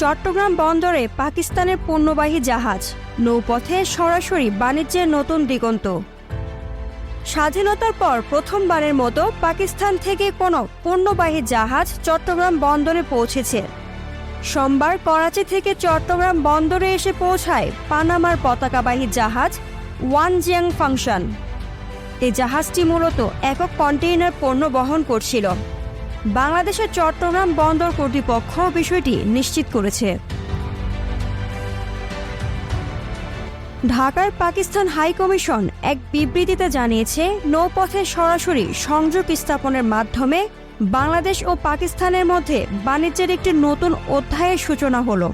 চট্টগ্রাম বন্দরে পাকিস্তানের পণ্যবাহী জাহাজ। নৌপথে সরাসরি বাণিজ্যের নতুন দিগন্ত। স্বাধীনতার পর প্রথমবারের মতো পাকিস্তান থেকে কোনো পণ্যবাহী জাহাজ চট্টগ্রাম বন্দরে পৌঁছেছে। সোমবার করাচি থেকে চট্টগ্রাম বন্দরে এসে পৌঁছায় পানামার পতাকাবাহী জাহাজ ওয়ান জিয়াং ফাংশন। এই জাহাজটি মূলত একক কন্টেইনার পণ্য বহন করছিল। বাংলাদেশের চট্টগ্রাম বন্দর কর্তৃপক্ষ বিষয়টি নিশ্চিত করেছে। ঢাকার পাকিস্তান হাই কমিশন এক বিবৃতিতে জানিয়েছে, নৌপথে সরাসরি সংযোগ স্থাপনের মাধ্যমে বাংলাদেশ ও পাকিস্তানের মধ্যে বাণিজ্যের একটি নতুন অধ্যায়ের সূচনা হলো।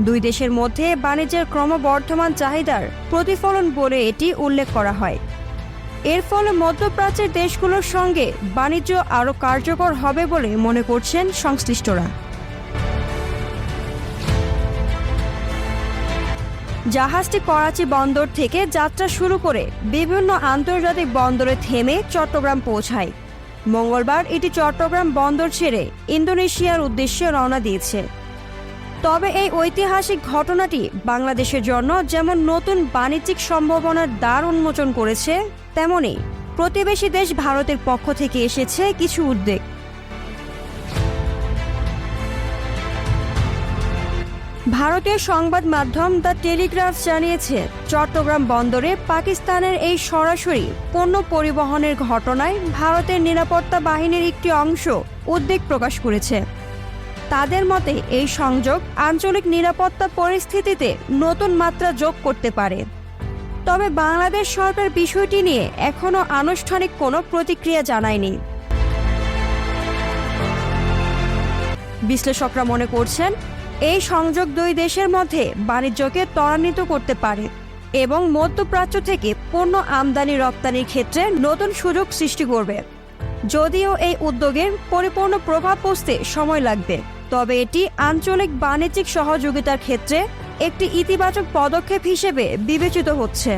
দুই দেশের মধ্যে বাণিজ্যের ক্রমবর্ধমান চাহিদার প্রতিফলন বলে এটি উল্লেখ করা হয়। এর ফলে মধ্যপ্রাচ্যের দেশগুলোর সঙ্গে বাণিজ্য আরও কার্যকর হবে বলে মনে করছেন সংশ্লিষ্টরা। জাহাজটি করাচি বন্দর থেকে যাত্রা শুরু করে বিভিন্ন আন্তর্জাতিক বন্দরে থেমে চট্টগ্রাম পৌঁছায়। মঙ্গলবার এটি চট্টগ্রাম বন্দর ছেড়ে ইন্দোনেশিয়ার উদ্দেশ্যে রওনা দিয়েছে। তবে এই ঐতিহাসিক ঘটনাটি বাংলাদেশের জন্য যেমন নতুন বাণিজ্যিক সম্ভাবনার দ্বার উন্মোচন করেছে, তেমনি প্রতিবেশী দেশ ভারতের পক্ষ থেকে এসেছে কিছু উদ্বেগ। ভারতীয় সংবাদ মাধ্যম দ্য টেলিগ্রাফ জানিয়েছে, চট্টগ্রাম বন্দরে পাকিস্তানের এই সরাসরি পণ্য পরিবহনের ঘটনায় ভারতের নিরাপত্তা বাহিনীর একটি অংশ উদ্বেগ প্রকাশ করেছে। তাদের মতে এই সংযোগ আঞ্চলিক নিরাপত্তা পরিস্থিতিতে নতুন মাত্রা যোগ করতে পারে। তবে বাংলাদেশ সরকার বিষয়টি নিয়ে এখনও আনুষ্ঠানিক কোনো প্রতিক্রিয়া জানায়নি। বিশ্লেষকরা মনে করছেন, এই সংযোগ দুই দেশের মধ্যে বাণিজ্যকে ত্বরান্বিত করতে পারে এবং মধ্যপ্রাচ্য থেকে পণ্য আমদানি রপ্তানির ক্ষেত্রে নতুন সুযোগ সৃষ্টি করবে। যদিও এই উদ্যোগের পরিপূর্ণ প্রভাব পড়তে সময় লাগবে। তবে এটি আঞ্চলিক বাণিজ্যিক সহযোগিতার ক্ষেত্রে একটি ইতিবাচক পদক্ষেপ হিসেবে বিবেচিত হচ্ছে।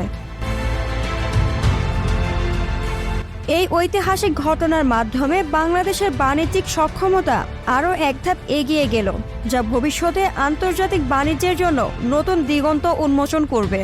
এই ঐতিহাসিক ঘটনার মাধ্যমে বাংলাদেশের বাণিজ্যিক সক্ষমতা আরও এক ধাপ এগিয়ে গেল, যা ভবিষ্যতে আন্তর্জাতিক বাণিজ্যের জন্য নতুন দিগন্ত উন্মোচন করবে।